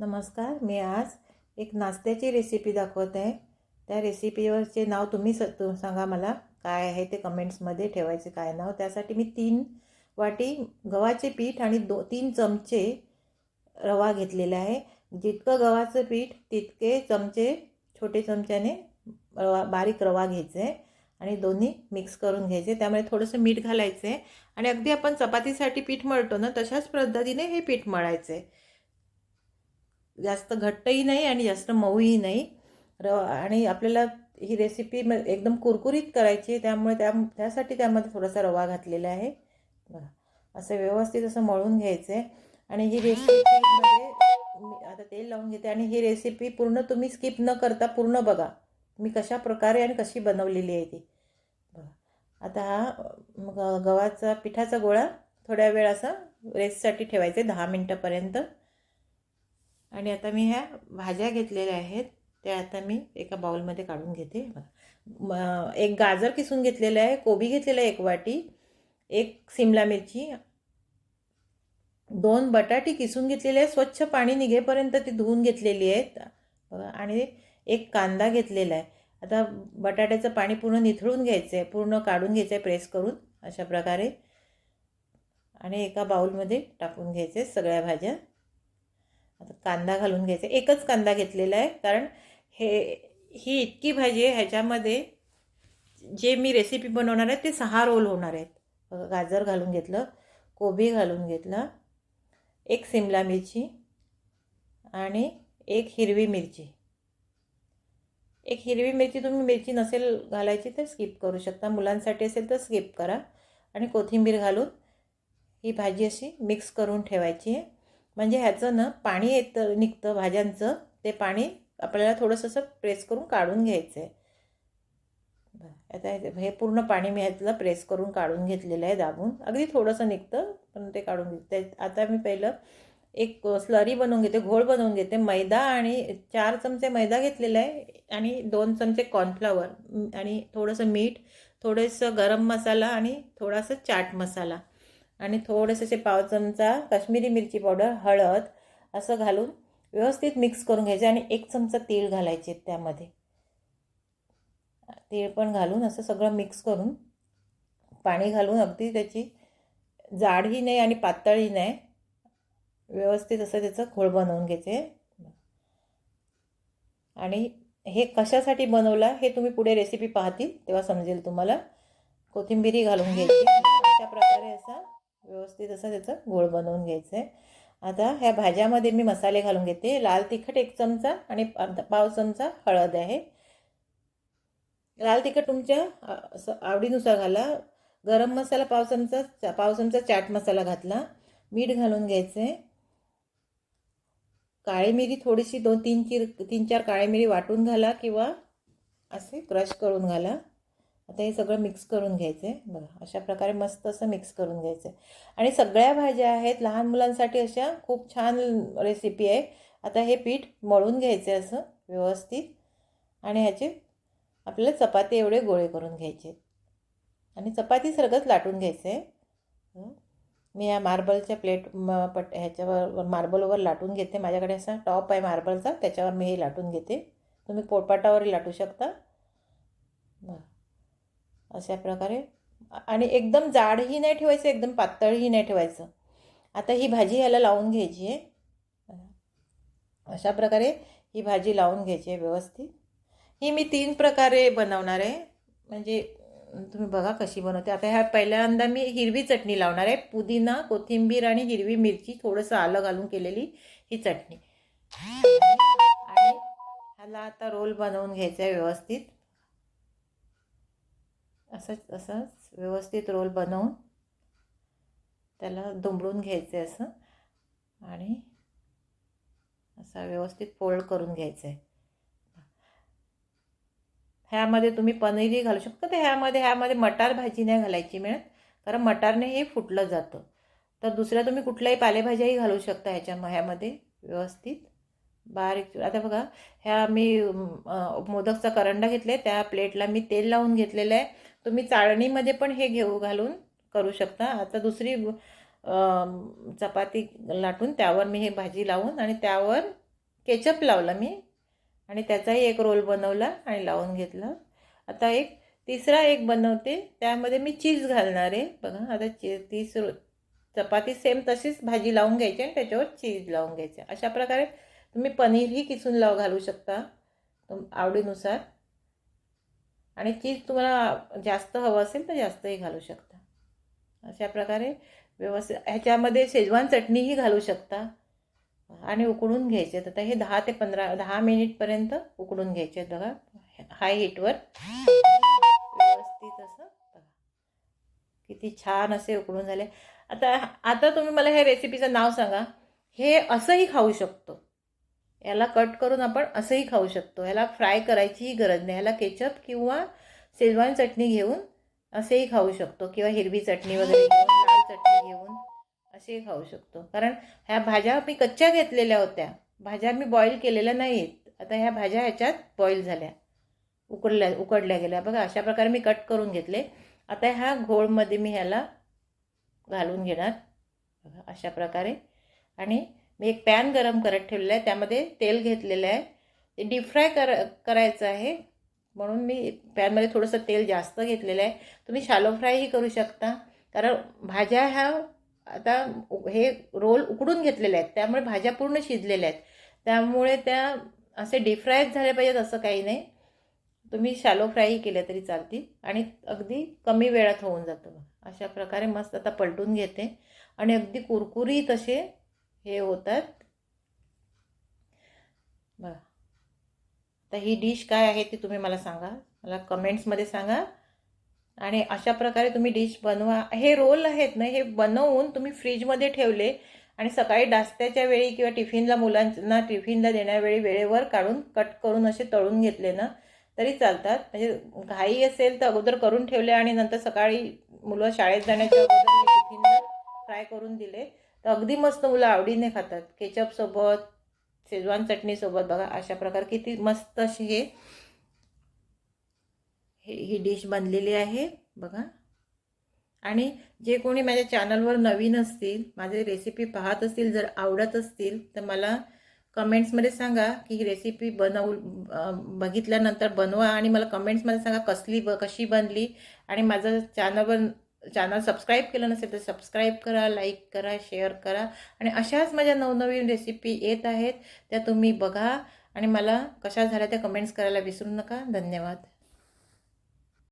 नमस्कार मी आज एक नाश्त्याची रेसिपी दाखवत. आहे त्या रेसिपीवरचे नाव तुम्ही स तु सांगा मला. काय आहे ते कमेंट्समध्ये ठेवायचे काय नाव? त्यासाठी मी तीन वाटी गव्हाचे पीठ आणि दो तीन चमचे रवा घेतलेला आहे. जितकं गव्हाचं पीठ तितके चमचे छोटे चमच्याने रवा बारीक रवा घ्यायचे आहे आणि दोन्ही मिक्स करून घ्यायचे. त्यामुळे थोडंसं मीठ घालायचं आहे आणि अगदी आपण चपातीसाठी पीठ मळतो ना तशाच पद्धतीने हे पीठ मळायचं आहे जास्त घट्टही नाही आणि जास्त मऊही नाही. र आणि आपल्याला ही रेसिपी म एकदम कुरकुरीत करायची आहे त्यामुळे त्या त्यासाठी त्यामध्ये थोडासा रवा घातलेला आहे. बघा असं व्यवस्थित असं मळून घ्यायचं आहे आणि ही रेसिपीमध्ये मी आता तेल लावून घेते आणि ही रेसिपी पूर्ण तुम्ही स्किप न करता पूर्ण बघा. मी कशा प्रकारे आणि कशी बनवलेली आहे ती. बघा आता हा मग गव्हाचा पिठाचा गोळा थोड्या वेळ असा रेससाठी ठेवायचा आहे दहा मिनटापर्यंत आणि आता मी ह्या भाज्या घेतलेल्या आहेत त्या आता मी एका बाउलमध्ये काढून घेते. म एक गाजर किसून घेतलेलं आहे कोबी घेतलेलं आहे एक वाटी एक सिमला मिरची दोन बटाटी किसून घेतलेले आहे स्वच्छ पाणी निघेपर्यंत ती धुवून घेतलेली आहेत आणि एक कांदा घेतलेला आहे. आता बटाट्याचं पाणी पूर्ण निथळून घ्यायचं आहे पूर्ण काढून घ्यायचं आहे प्रेस करून अशा प्रकारे. आणि एका बाउलमध्ये टाकून घ्यायचे सगळ्या भाज्या. आता कांदा घालून घ्यायचा. एकच कांदा घेतलेला आहे कारण हे ही इतकी भाजी आहे ह्याच्यामध्ये जे मी रेसिपी बनवणार आहे ते सहा रोल होणार आहेत. गाजर घालून घेतलं कोबी घालून घेतला एक सिमला मिरची आणि एक हिरवी मिरची. एक हिरवी मिरची तुम्ही मिरची नसेल घालायची तर स्किप करू शकता. मुलांसाठी असेल तर स्किप करा. आणि कोथिंबीर घालून ही भाजी अशी मिक्स करून ठेवायची आहे. म्हणजे ह्याचं ना पाणी येतं निघतं भाज्यांचं ते पाणी आपल्याला थोडंसं असं प्रेस करून काढून घ्यायचं आहे आता हे पूर्ण पाणी मी ह्यातलं प्रेस करून काढून घेतलेलं आहे दाबून. अगदी थोडंसं निघतं पण ते काढून घेते आता मी पहिलं एक स्लरी बनवून घेते घोळ बनवून घेते मैदा आणि चार चमचे मैदा घेतलेला आहे आणि दोन चमचे कॉर्नफ्लॉवर आणि थोडंसं मीठ थोडंसं गरम मसाला आणि थोडासा चाट मसाला. आणि थोडेसे असे पाव चमचा काश्मीरी मिरची पावडर हळद असं घालून व्यवस्थित मिक्स करून घ्यायचे आणि एक चमचा तीळ घालायचे त्यामध्ये. तीळ पण घालून असं सगळं मिक्स करून पाणी घालून अगदी त्याची जाडही नाही आणि पातळही नाही. व्यवस्थित असं त्याचं खोळ बनवून घ्यायचे. आणि हे कशासाठी बनवलं हे तुम्ही पुढे रेसिपी पाहतील तेव्हा समजेल तुम्हाला. कोथिंबीरी घालून घ्यायची. अशा प्रकारे व्यवस्थित असं त्याचं गोळ बनवून घ्यायचं आहे. आता ह्या भाज्यामध्ये मी मसाले घालून घेते. लाल तिखट एक चमचा आणि पाव चमचा हळद आहे. लाल तिखट तुमच्या असं आवडीनुसार घाला. गरम मसाला पाव चमचा पाव चमचा चाट मसाला घातला. मीठ घालून घ्यायचं आहे काळी मिरी थोडीशी दोन तीन चिर तीन चार काळी मिरी वाटून घाला किंवा असे क्रश करून घाला. आता हे सगळं मिक्स करून घ्यायचं आहे बघा अशा प्रकारे मस्त असं मिक्स करून घ्यायचं आहे आणि सगळ्या भाज्या आहेत लहान मुलांसाठी अशा खूप छान रेसिपी आहे. आता हे पीठ मळून घ्यायचं आहे असं व्यवस्थित. आणि ह्याचे आपल्याला चपाती एवढे गोळे करून घ्यायचे. आणि चपाती सरगत लाटून घ्यायचं आहे मी या मार्बलच्या प्लेट म पट ह्याच्यावर मार्बलवर लाटून घेते. माझ्याकडे असा टॉप आहे मार्बलचा त्याच्यावर मी हे लाटून घेते. तुम्ही पोटपाटावरही लाटू शकता. बरं. अशा प्रकारे. आणि एकदम जाडही नाही ठेवायचं एकदम पातळही नाही ठेवायचं. आता ही भाजी ह्याला लावून घ्यायची आहे अशा प्रकारे ही भाजी लावून घ्यायची आहे व्यवस्थित. ही मी तीन प्रकारे बनवणार आहे. म्हणजे तुम्ही बघा कशी बनवते. आता ह्या पहिल्यांदा मी हिरवी चटणी लावणार आहे. पुदिना कोथिंबीर आणि हिरवी मिरची थोडंसं आलं घालून केलेली ही चटणी. आणि ह्याला आता रोल बनवून घ्यायचा आहे व्यवस्थित. असंच असंच व्यवस्थित रोल बनवून त्याला दुमडून घ्यायचं आहे असं आणि असा व्यवस्थित फोल्ड करून घ्यायचं आहे ह्यामध्ये तुम्ही पनीरही घालू शकता. तर ह्यामध्ये ह्यामध्ये मटार भाजी नाही घालायची मिळत कारण मटारने हे फुटलं जातं. तर दुसऱ्या तुम्ही कुठल्याही पालेभाज्याही घालू शकता ह्याच्या ह्यामध्ये व्यवस्थित. बारीक आता बघा ह्या मी मोदकचा करंडा घेतला आहे त्या प्लेटला मी तेल लावून घेतलेलं आहे. तुम्ही चाळणीमध्ये पण हे घेऊ घालून करू शकता. आता दुसरी चपाती लाटून त्यावर मी हे भाजी लावून आणि त्यावर केचप लावला मी. आणि त्याचाही एक रोल बनवला आणि लावून घेतला. आता एक तिसरा एक बनवते. त्यामध्ये मी चीज घालणार आहे. बघा आता ची तीस चपाती सेम तशीच भाजी लावून घ्यायची आणि त्याच्यावर चीज लावून घ्यायचे. अशा प्रकारे तुम्ही पनीरही किसून लाव घालू शकता. तुम आवडीनुसार. आणि चीज तुम्हाला जास्त हवं असेल तर जास्तही घालू शकता. अशा प्रकारे व्यवस्थित ह्याच्यामध्ये शेजवान चटणीही घालू शकता आणि उकडून घ्यायचे. आता हे दहा ते पंधरा दहा मिनिटपर्यंत उकडून घ्यायचे. आहेत बघा हाय हीटवर व्यवस्थित असं बघा. किती छान असे उकडून झाले. आता आता तुम्ही मला ह्या रेसिपीचं नाव सांगा. हे असंही खाऊ शकतो. याला कट करून आपण असंही खाऊ शकतो. ह्याला फ्राय करायचीही गरज नाही. ह्याला केचप किंवा शेजवान चटणी घेऊन असेही खाऊ शकतो किंवा हिरवी चटणी वगैरे घेऊन लाल चटणी घेऊन असेही खाऊ शकतो. कारण ह्या भाज्या मी कच्च्या घेतलेल्या होत्या. भाज्या मी बॉईल केलेल्या नाहीत. आता ह्या भाज्या ह्याच्यात बॉईल झाल्या. उकडल्या उकडल्या गेल्या. बघा अशा प्रकारे मी कट करून घेतले. आता ह्या घोळमध्ये मी ह्याला घालून घेणार. बघा अशा प्रकारे. आणि मी एक पॅन गरम करत ठेवलेलं आहे. त्यामध्ये तेल घेतलेलं आहे. ते डीप फ्राय कर करायचं आहे. म्हणून मी पॅनमध्ये थोडंसं तेल जास्त घेतलेलं आहे. तुम्ही शालो फ्रायही करू शकता. कारण भाज्या ह्या आता हे रोल उकडून घेतलेले आहेत. त्यामुळे भाज्या पूर्ण शिजलेल्या आहेत. त्यामुळे त्या असे डीप फ्रायच झाले पाहिजेत असं काही नाही. तुम्ही शालो फ्रायही केले तरी चालतील. आणि अगदी कमी वेळात होऊन जातं अशा प्रकारे मस्त आता पलटून घेते. आणि अगदी कुरकुरीत असे हे होतात. बघा तर ही डिश काय आहे ती तुम्ही मला सांगा. मला कमेंट्समध्ये सांगा. आणि अशा प्रकारे तुम्ही डिश बनवा. हे रोल आहेत ना हे बनवून तुम्ही फ्रीजमध्ये ठेवले आणि सकाळी डास्त्याच्या वेळी किंवा टिफिनला मुलांना टिफिनला देण्यावेळी वेळेवर काढून कट करून असे तळून घेतले ना तरी चालतात. म्हणजे घाई असेल तर अगोदर करून ठेवले आणि नंतर सकाळी मुलं शाळेत जाण्याच्या अगोदर टिफिनला फ्राय करून दिले. तर अगदी मस्त मुलं आवडीने खातात. केचपसोबत शेजवान चटणीसोबत बघा अशा प्रकारे किती मस्त अशी हे. हे ही डिश बनलेली आहे बघा. आणि जे कोणी माझ्या चॅनलवर नवीन असतील माझे रेसिपी पाहत असतील जर आवडत असतील तर मला कमेंट्समध्ये सांगा की ही रेसिपी बनवू बघितल्यानंतर बनवा आणि मला कमेंट्समध्ये सांगा कसली ब कशी बनली. आणि माझं चॅनलवर चॅनल सबस्क्राईब केलं नसेल तर सबस्क्राईब करा लाईक करा शेअर करा. आणि अशाच माझ्या नवनवीन रेसिपी येत आहेत त्या तुम्ही बघा. आणि मला कशा झाल्या त्या कमेंट्स करायला विसरू नका. धन्यवाद.